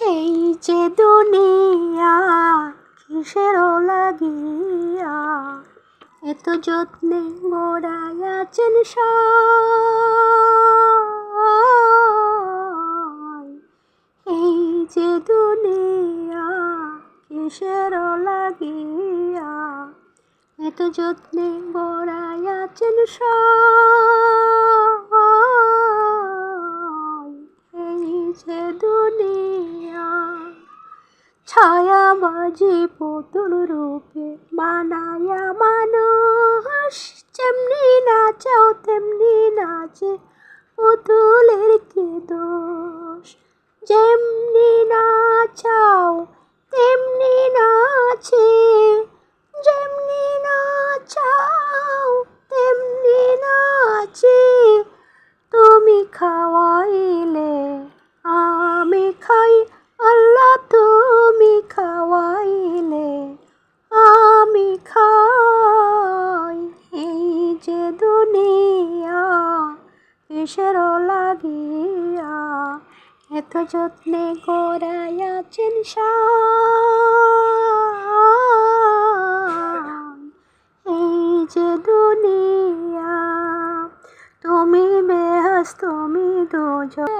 এই যে দুনিয়া কিসের লাগিয়া এত যত্নে গড়াইয়াছেন সয়। এই যে দুনিয়া কিসের লাগিয়া এত যত্নে গড়াইয়াছেন সয়। এই যে দুনিয়া ছায়া মাঝি পুতুল রূপে মানায়া মানুষ যেমনি নাচাও তেমনি নাচে পুতুলের কি দুনিয়া, কিসের লাগিয়া এত যত্নে গড়াইয়াছেন। এই যে দুনিয়া, তুমি বেহাস, তুমি দোজয়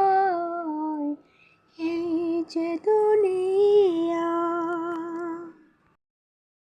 এই যে দুনিয়া